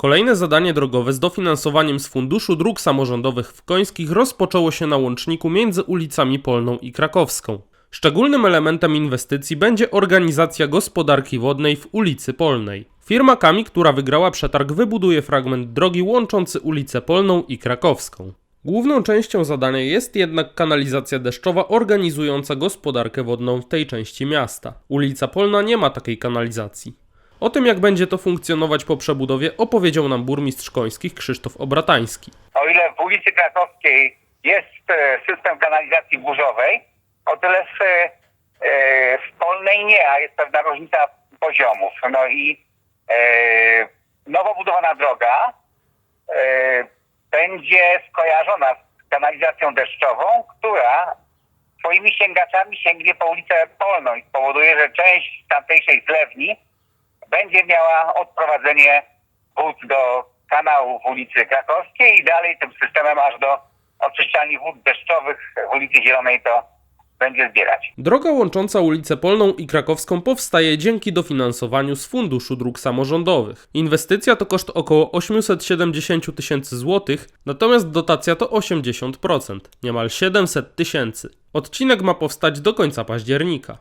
Kolejne zadanie drogowe z dofinansowaniem z Funduszu Dróg Samorządowych w Końskich rozpoczęło się na łączniku między ulicami Polną i Krakowską. Szczególnym elementem inwestycji będzie organizacja gospodarki wodnej w ulicy Polnej. Firma Kami, która wygrała przetarg, wybuduje fragment drogi łączący ulicę Polną i Krakowską. Główną częścią zadania jest jednak kanalizacja deszczowa organizująca gospodarkę wodną w tej części miasta. Ulica Polna nie ma takiej kanalizacji. O tym, jak będzie to funkcjonować po przebudowie, opowiedział nam burmistrz Końskich Krzysztof Obratański. O ile w ulicy Krakowskiej jest e, system kanalizacji burzowej, o tyle w, e, w Polnej nie, a jest pewna różnica poziomów. No i e, nowo budowana droga e, będzie skojarzona z kanalizacją deszczową, która swoimi sięgaczami sięgnie po ulicę Polną i spowoduje, że część tamtejszej zlewni będzie miała odprowadzenie wód do kanału w ulicy Krakowskiej i dalej tym systemem aż do oczyszczalni wód deszczowych w ulicy Zielonej to będzie zbierać. Droga łącząca ulicę Polną i Krakowską powstaje dzięki dofinansowaniu z Funduszu Dróg Samorządowych. Inwestycja to koszt około 870 tysięcy złotych, natomiast dotacja to 80%, niemal 700 tysięcy. Odcinek ma powstać do końca października.